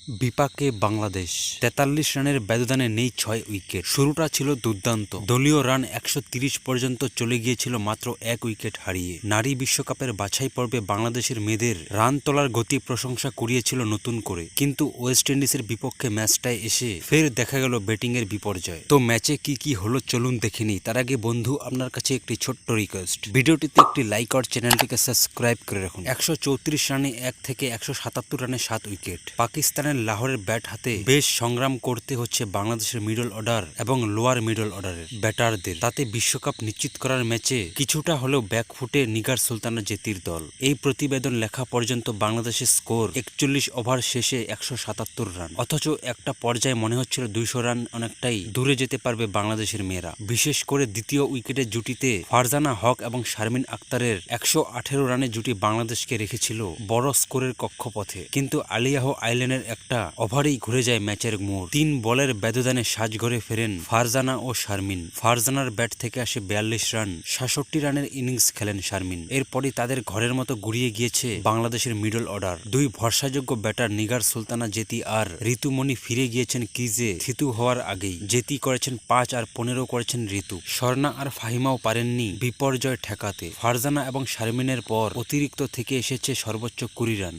বিপাকে বাংলাদেশ। তেতাল্লিশ রানের ব্যবধানে নেই ছয় উইকেট। শুরুটা ছিল দুর্দান্ত। দলীয় রান একশো পর্যন্ত চলে গিয়েছিল মাত্র এক উইকেট হারিয়ে। নারী বিশ্বকাপের বাছাই পর্বে বাংলাদেশের মেয়েদের রান তোলার গতি প্রশংসা করিয়েছিল নতুন করে। কিন্তু ওয়েস্ট ইন্ডিজের বিপক্ষে ম্যাচটায় এসে ফের দেখা গেল ব্যাটিংয়ের বিপর্যয়। তো ম্যাচে কি কি হলো চলুন দেখে নিই। তার আগে বন্ধু, আপনার কাছে একটি ছোট্ট রিকোয়েস্ট ভিডিওটিতে একটি লাইক আর চ্যানেলটিকে সাবস্ক্রাইব করে রাখুন। একশো চৌত্রিশ রানে এক থেকে একশো সাতাত্তর রানে সাত উইকেট। পাকিস্তানের লাহোরের ব্যাট হাতে বেশ সংগ্রাম করতে হচ্ছে বাংলাদেশের মিডল অর্ডার এবং লোয়ার মিডল অর্ডারের ব্যাটারদের। তাতে বিশ্বকাপ নিশ্চিত করার ম্যাচে কিছুটা হলেও ব্যাকফুটে নিগার সুলতানা জেতির দল। এই প্রতিবেদন লেখা পর্যন্ত বাংলাদেশের স্কোর একচল্লিশ ওভার শেষে একশো সাতাত্তর রান। অথচ একটা পর্যায়ে মনে হচ্ছিল দুইশো রান অনেকটাই দূরে যেতে পারবে বাংলাদেশের মেয়েরা। বিশেষ করে দ্বিতীয় উইকেটের জুটিতে ফারজানা হক এবং শারমিন আক্তারের একশো আঠেরো রানের জুটি বাংলাদেশকে রেখেছিল বড় স্কোরের কক্ষপথে। কিন্তু আলিয়াহ আইল্যান্ডের একটা ওভারেই ঘুরে যায় ম্যাচের মোড়। তিন বলের ব্যবধানে সাজঘরে ফেরেন ফারজানা ও শারমিন। ফারজানার ব্যাট থেকে আসে বিয়াল্লিশ রান, সাতষট্টি রানের ইনিংস খেলেন শারমিন। এরপরই তাদের ঘরের মতো গুড়িয়ে গিয়েছে বাংলাদেশের মিডল অর্ডার। দুই ভরসাযোগ্য ব্যাটার নিগার সুলতানা জেতি আর ঋতুমণি ফিরে গিয়েছেন ক্রিজে থিতু হওয়ার আগেই। জেতি করেছেন পাঁচ আর পনেরো করেছেন ঋতু। স্বর্ণা আর ফাহিমাও পারেননি বিপর্যয় ঠেকাতে। ফারজানা এবং শারমিনের পর অতিরিক্ত থেকে এসেছে সর্বোচ্চ কুড়ি রান।